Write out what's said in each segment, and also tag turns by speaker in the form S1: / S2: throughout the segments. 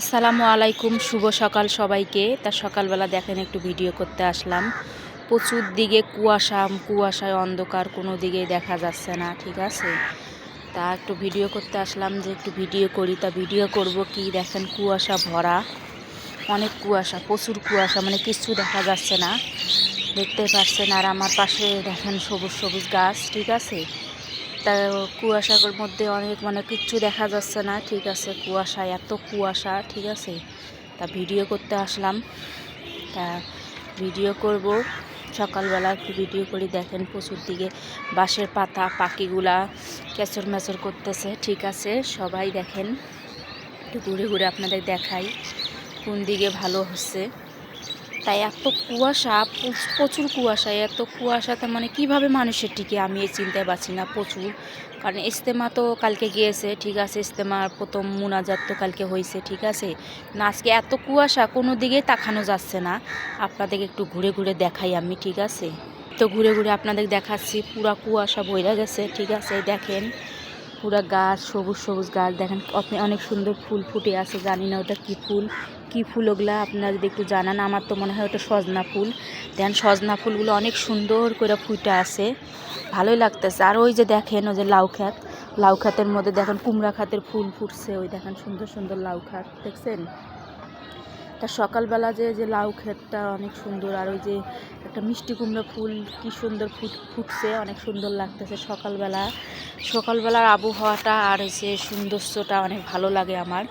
S1: আসসালামু আলাইকুম, শুভ সকাল সবাইকে। তা সকালবেলা দেখেন একটু ভিডিও করতে আসলাম। প্রচুর দিকে কুয়াশা, কুয়াশায় অন্ধকার, কোনো দিকেই দেখা যাচ্ছে না, ঠিক আছে? তা একটু ভিডিও করতে আসলাম যে একটু ভিডিও করি। তা ভিডিও করব কি? দেখেন কুয়াশা ভরা, অনেক কুয়াশা, প্রচুর কুয়াশা মানে কিছু দেখা যাচ্ছে না। দেখতে পাচ্ছেন আর আমার পাশে দেখেন সবুজ সবুজ গাছ, ঠিক আছে? তা কুয়াশার মধ্যে অনেক মানে কিচ্ছু দেখা যাচ্ছে না, ঠিক আছে? কুয়াশা, এত কুয়াশা, ঠিক আছে? তা ভিডিও করতে আসলাম। তা ভিডিও করব। সকালবেলা একটু ভিডিও করি, দেখেন প্রচুর দিকে বাঁশের পাতা, পাখিগুলা কেচর মেচর করতেছে, ঠিক আছে? সবাই দেখেন। একটু ঘুরে ঘুরে আপনাদের দেখাই কোন দিকে ভালো হচ্ছে। তাই এত কুয়াশা প্রচুর কুয়াশা, এত কুয়াশাতে মানে কীভাবে মানুষের টিকে? আমি এই চিনতে পারছি না প্রচুর। কারণ ইস্তেমা তো কালকে গিয়েছে, ঠিক আছে? ইস্তেমার প্রথম মুনাজাত তো কালকে হয়েছে ঠিক আছে? না, আজকে এত কুয়াশা, কোনো দিকেই তাকানো যাচ্ছে না। আপনাদেরকে একটু ঘুরে ঘুরে দেখাই আমি, ঠিক আছে? তো ঘুরে ঘুরে আপনাদের দেখাচ্ছি, পুরা কুয়াশা বইরা গেছে, ঠিক আছে? দেখেন, পুরা গাছ, সবুজ সবুজ গাছ। দেখেন অনেক সুন্দর ফুল ফুটে আছে, জানি না ওটা কী ফুল। কী ফুল ওগুলা আপনারা যদি একটু জানান, আমার তো মনে হয় ওটা সজনা ফুল। দেন সজনা ফুলগুলো অনেক সুন্দর করে ফুটে আছে, ভালোই লাগতেছে। আর ওই যে দেখেন, ওই যে লাউ খাত লাউ খাতের মধ্যে দেখেন কুমড়া খাতের ফুল ফুটছে, ওই দেখেন সুন্দর সুন্দর লাউ খাত দেখছেন? তা সকালবেলা যে যে লাউ ক্ষেতটা অনেক সুন্দর, আর ওই যে একটা মিষ্টি কুমড়া ফুল কি সুন্দর ফুট, ফুটছে, অনেক সুন্দর লাগতেছে সকালবেলা। সকালবেলার আবহাওয়াটা আর হচ্ছে সৌন্দর্যটা অনেক ভালো লাগে আমার।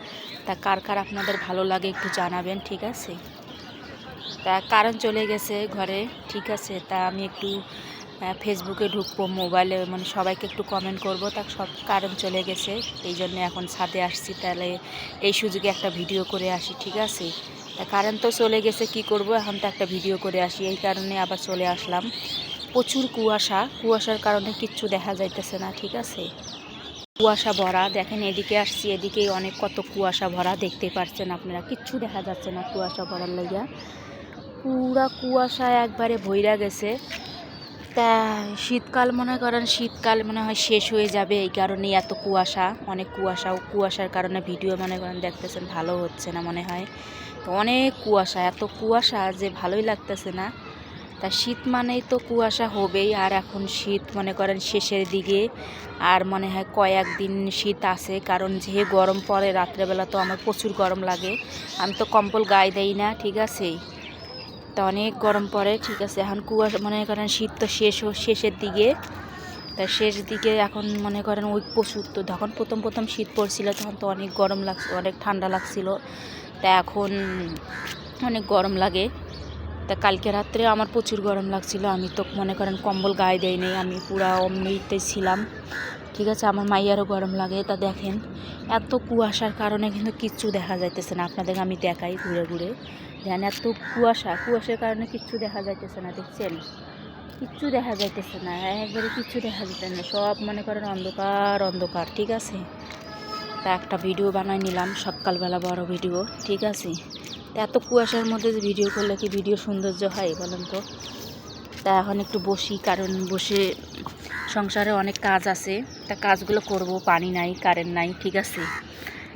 S1: তা কার কার আপনাদের ভালো লাগে একটু জানাবেন, ঠিক আছে? তা কারেন্ট চলে গেছে ঘরে, ঠিক আছে? তা আমি একটু ফেসবুকে ঢুকবো মোবাইলে মানে সবাইকে একটু কমেন্ট করব। তা সব কারেন্ট চলে গেছে, এই জন্য এখন ছাদে আসছি। তাহলে এই সুযোগে একটা ভিডিও করে আসি, ঠিক আছে? তা কারেন্ট তো চলে গেছে, কি করব? এখন তো একটা ভিডিও করে আসি, এই কারণে আবার চলে আসলাম। প্রচুর কুয়াশা, কুয়াশার কারণে কিচ্ছু দেখা যাইতেছে না, ঠিক আছে? কুয়াশা ভরা, দেখেন এদিকে আসছি, এদিকে অনেক কত কুয়াশা ভরা, দেখতে পাচ্ছেন আপনারা, কিচ্ছু দেখা যাচ্ছে না কুয়াশা ভরার লাগিয়া। পুরা কুয়াশা একবারে ভইরা গেছে। তা শীতকাল মনে করেন, শীতকাল মনে হয় শেষ হয়ে যাবে। এই কারণেই এত কুয়াশা, অনেক কুয়াশা। ও কুয়াশার কারণে ভিডিও মনে করেন দেখতেছেন, ভালো হচ্ছে না মনে হয়। তো অনেক কুয়াশা, এত কুয়াশা যে ভালোই লাগতেছে না। তা শীত মানেই তো কুয়াশা হবেই। আর এখন শীত মনে করেন শেষের দিকে। আর মনে হয় কয়েকদিন শীত আছে। কারণ যে গরম পড়ে, রাত্রেবেলা তো আমার প্রচুর গরম লাগে। আমি তো কম্বল গায়ে দেই না, ঠিক আছে? তা অনেক গরম পড়ে, ঠিক আছে। এখন কুয়াশা, মনে করেন শীত তো শেষ শেষের দিকে। তা শেষ দিকে এখন মনে করেন ওই প্রচুর তো, যখন প্রথম প্রথম শীত পড়ছিল তখন তো অনেক গরম লাগছিল অনেক ঠান্ডা লাগছিল। তা এখন অনেক গরম লাগে। তা কালকে রাত্রে আমার প্রচুর গরম লাগছিল, আমি তো মনে করেন কম্বল গায়ে দেই নেই, আমি পুরা অমৃতে ছিলাম। ঠিক আছে, আমার মাইয়ারও গরম লাগে, তা দেখেন, এত কুয়াশার কারণে কিন্তু কিচ্ছু দেখা যাইতেছে না। আপনাদের আমি দেখাই ঘুরে ঘুরে। দেখেন, এত কুয়াশা, কুয়াশার কারণে কিচ্ছু দেখা যাইতেছে না, দেখছেন? কিচ্ছু দেখা যাইতেছে না, একবারে কিচ্ছু দেখা যাচ্ছে না। সব মনে করেন অন্ধকার অন্ধকার, ঠিক আছে? তা একটা ভিডিও বানাই নিলাম, সকালবেলা বড় ভিডিও, ঠিক আছে? তা এত কুয়াশার মধ্যে যে ভিডিও করলে কি ভিডিও সৌন্দর্য হয় বলেন তো? তা এখন একটু বসি, কারণ বসে সংসারে অনেক কাজ আছে। তা কাজগুলো করব, পানি নাই কারেন্ট নাই, ঠিক আছে?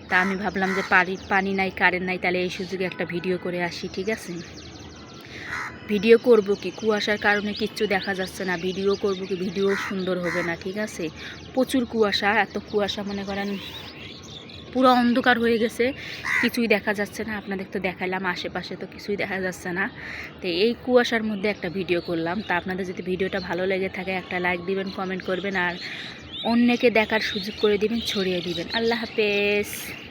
S1: তা আমি ভাবলাম যে পানি পানি নাই কারেন্ট নাই, তাহলে এই সুযোগে একটা ভিডিও করে আসি, ঠিক আছে? ভিডিও করব কি? কুয়াশার কারণে কিচ্ছু দেখা যাচ্ছে না। ভিডিও করব কি? ভিডিও সুন্দর হবে না, ঠিক আছে? প্রচুর কুয়াশা, এত কুয়াশা মনে করেন পুরো অন্ধকার হয়ে গেছে, কিছুই দেখা যাচ্ছে না, আপনাদের তো দেখাইলাম, আশেপাশে তো কিছুই দেখা যাচ্ছে না। তো এই কুয়াশার মধ্যে একটা ভিডিও করলাম, তা আপনাদের যদি ভিডিওটা ভালো লেগে থাকে, একটা লাইক দিবেন কমেন্ট করবেন, আর অন্যকে দেখার সুযোগ করে দিবেন, ছড়িয়ে দিবেন। আল্লাহ হাফেজ।